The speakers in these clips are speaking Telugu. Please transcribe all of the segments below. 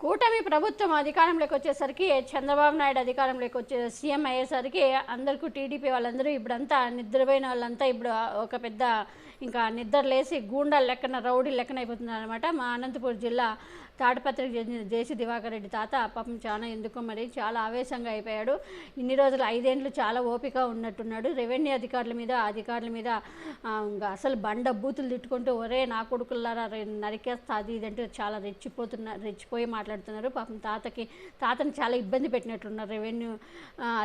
కూటమి ప్రభుత్వం అధికారంలోకి వచ్చేసరికి చంద్రబాబు నాయుడు అధికారంలోకి వచ్చే సీఎం అయ్యేసరికి అందరికీ టీడీపీ వాళ్ళందరూ ఇప్పుడంతా నిద్రపోయిన వాళ్ళంతా ఇప్పుడు ఒక పెద్ద ఇంకా నిద్రలేసి గూండాల లెక్కన రౌడీ లెక్కన అయిపోతున్నారు అనమాట మా అనంతపురం జిల్లా తాటపత్రికి చెందిన జేసి దివాకర్ రెడ్డి తాత పాపం చాలా ఎందుకో మరి చాలా ఆవేశంగా అయిపోయాడు. ఇన్ని రోజులు ఐదేండ్లు చాలా ఓపిక ఉన్నట్టున్నాడు. రెవెన్యూ అధికారుల మీద అధికారుల మీద ఇంకా అసలు బండ బూతులు తిట్టుకుంటూ ఒరే నా కొడుకులారా నరికేస్తా అది ఇది అంటే చాలా రెచ్చిపోతున్నారు రెచ్చిపోయి మాట్లాడుతున్నారు. పాపం తాతకి తాతని చాలా ఇబ్బంది పెట్టినట్లున్నారు రెవెన్యూ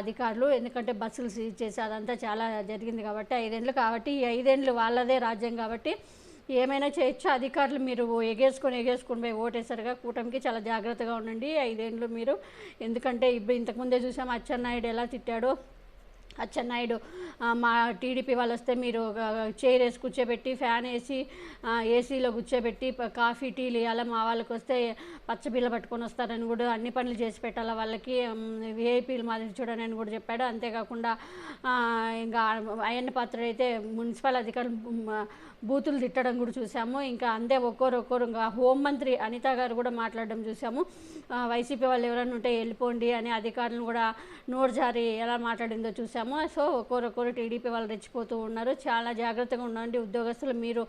అధికారులు. ఎందుకంటే బస్సులు సీజ్ చేసి అదంతా చాలా జరిగింది కాబట్టి ఐదేండ్లు కాబట్టి ఈ ఐదేండ్లు వాళ్ళదే రాజ్యం కాబట్టి ఏమైనా చేయొచ్చు? అధికారులు మీరు ఎగేసుకొని ఎగేసుకొని పోయి ఓటేసరిగా కూటమికి చాలా జాగ్రత్తగా ఉండండి. ఐదేండ్లు మీరు. ఎందుకంటే ఇప్పుడు ఇంతకుముందే చూసాం అచ్చెన్నాయుడు ఎలా తిట్టాడో. అచ్చెన్నాయుడు మా టీడీపీ వాళ్ళు వస్తే మీరు చైర్ వేసి కూర్చోబెట్టి ఫ్యాన్ వేసి ఏసీలో కూర్చోబెట్టి కాఫీ టీలు ఇవ్వాలి మా వాళ్ళకి వస్తే పచ్చబిల్ల పట్టుకొని వస్తారని కూడా అన్ని పనులు చేసి పెట్టాలి వాళ్ళకి. విఐపీలు మాదిరి చూడని కూడా చెప్పాడు. అంతేకాకుండా ఇంకా అయ్యన్న పాత్ర అయితే మున్సిపల్ అధికారులు బూతులు తిట్టడం కూడా చూసాము. ఇంకా అంతే ఒక్కొరు ఒక్కొరు ఇంకా హోంమంత్రి అనిత గారు కూడా మాట్లాడడం చూసాము. వైసీపీ వాళ్ళు ఎవరైనా ఉంటే వెళ్ళిపోండి అని అధికారులను కూడా నోరు జారి ఎలా మాట్లాడిందో చూసాము. సో ఒక్కొక్కరు టీడీపీ వాళ్ళు రెచ్చిపోతూ ఉన్నారు. చాలా జాగ్రత్తగా ఉండండి ఉద్యోగస్తులు. మీరు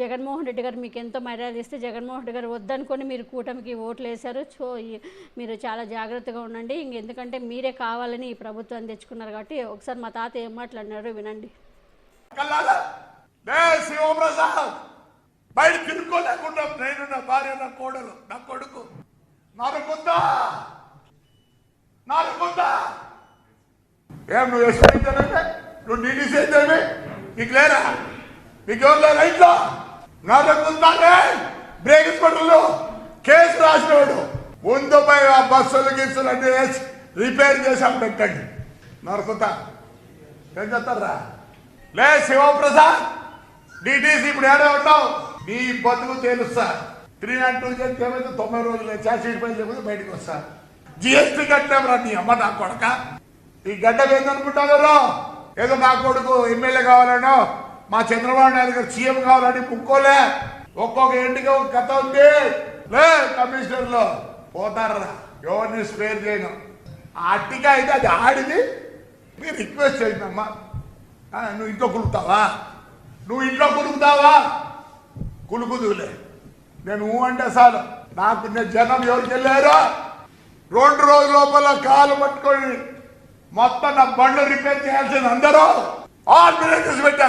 జగన్మోహన్ రెడ్డి గారు మీకు ఎంతో మర్యాద ఇస్తే జగన్మోహన్ రెడ్డి గారు వద్దనుకొని మీరు కూటమికి ఓట్లు వేశారు. సో మీరు చాలా జాగ్రత్తగా ఉండండి. ఇంకెందుకంటే మీరే కావాలని ఈ ప్రభుత్వాన్ని తెచ్చుకున్నారు కాబట్టి ఒకసారి మా తాత ఏం మాట్లాడినారో వినండి. బయట తిరుక్కోలేకుండా నేను నా భార్య నా కోడలు నా కొడుకు. నాలుగు నరుకుందా ఏం నువ్వు ఎస్పీతే నువ్వు డీడీసీ అయితే నీకు లేరా నీకు ఎవరు లేరా ఇంట్లో? నరుకుందానే బ్రేక్ పట్టులు కేసు రాసినవాడు. ముందు పై ఆ బస్సులు గిస్సులు అన్ని వేసి రిపేర్ చేసాం పెట్టండి నరుకుతా ఏం చేస్తారా లే శివప్రసాద్ డిటీసీ ఇప్పుడు ఏడే ఉంటావు నీ బతుకు తెలుస్తా. త్రీ నైన్ టూ చేస్తే ఏమైతే తొంభై రోజులు. చార్జ్షీట్ పని లేకపోతే బయటకు వస్తా. జిఎస్టీ కట్టామరా నీ అమ్మ నా కొడక. ఈ గడ్డ ఏందనుకుంటారు ఏదో నా కొడుకు ఎమ్మెల్యే కావాలనో మా చంద్రబాబు నాయుడు గారు సీఎం కావాలని ముక్కోలే ఒక్కొక్క ఇంటికి ఒక కథ ఉంది. లే కమిషనర్లో పోతారా? ఎవరిని స్పేర్ చేయను. ఆ అట్టిగా అయితే అది ఆడిది. మీరు రిక్వెస్ట్ చేయండమ్మా నువ్వు ఇంట్లో కులుకుతావా? నువ్వు ఇంట్లో కులుకుతావా? కులుకుదులే నేను ఊ అంటే సార్ నాకు నేను జనం ఎవరికి వెళ్ళారో రెండు రోజుల లోపల కాలు పట్టుకొని మొత్తం నా బండ్లు రిపేర్ చేయాల్సింది అందరూ. ఆల్ పెట్టారు